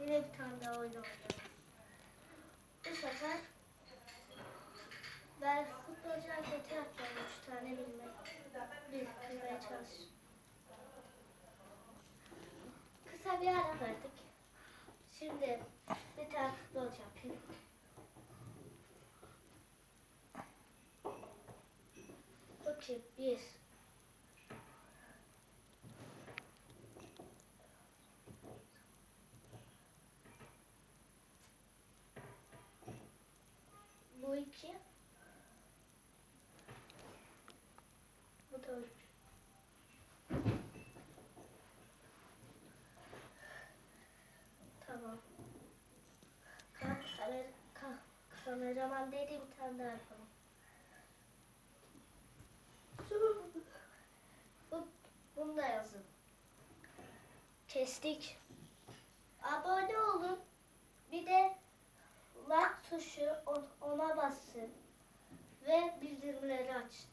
Yine bir tane daha oyun oynadım. Bu sefer ben futbolcu hareketi. Üç tane bilmek. Bilmeye çalış. Kısa bir ara verdik. Şimdi bir tane futbolcu yapayım. Bakayım. Bir. Bu iki. Bu da üç. Tamam. Kalk, kalk. Kameraman dedi bir tane daha yapalım. Bu, bunu da yazın. Kestik. Abone olun. Bir de like tuşu on- ona basın. Ve bildirimleri açın.